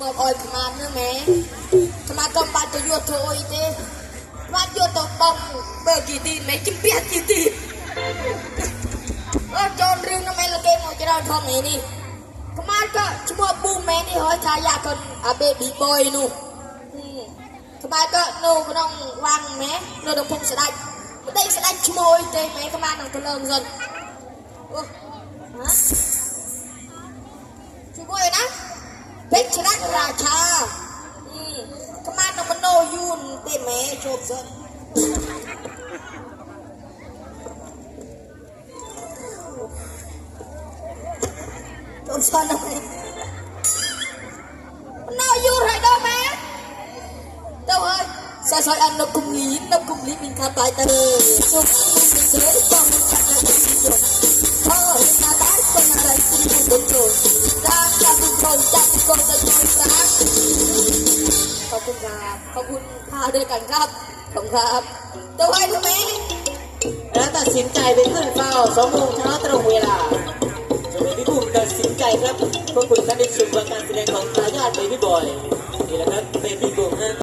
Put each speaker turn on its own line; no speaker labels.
មកអោយប្រមាណnữa mẹ ស្មាកំបាត់ទៅយកធ្វើអីទេបាត់យកទៅបំបើគីទីមិនជំពះគីទីអត់ចូលរឿងនោះមែនលគេមកច្រើនធំនេះនេះកម្មាក៏ឈ្មោះប៊ូមែននេះហើយឆាយាកូនអា baby boy នោះកម្មាក៏នៅក្នុងវាំងម៉ែនៅក្នុងភូមិស្ដាច់មិនដឹងស្ដាច់ឈ្មោះអីទេម៉ែកម្មានឹងទៅលើសិនអូហ៎ เพชรชนะราชาขมานมนโนยูนเต็มแม่ชมซะชมซะหน่อยมันโนยูนให้ดอกแม่เต้าเฮ้ยใส่ใส่อันนกกุมลีนกกุมลีนมินคาตายตาเธอชมมันเสยต้อง ครับขอบคุณพาด้วยกันครับขอบคุณครับตัวไว้ทำไม
และตัดสินใจไปขึ้นเฝ้าสองโมงเช้าตรงเวลาจนพี่บุ้มตัดสินใจครับพวกคุณท่านได้ชมการแสดงของทายาทเบบี้บอยนี่แหละครับเบบี้บุ้มฮะ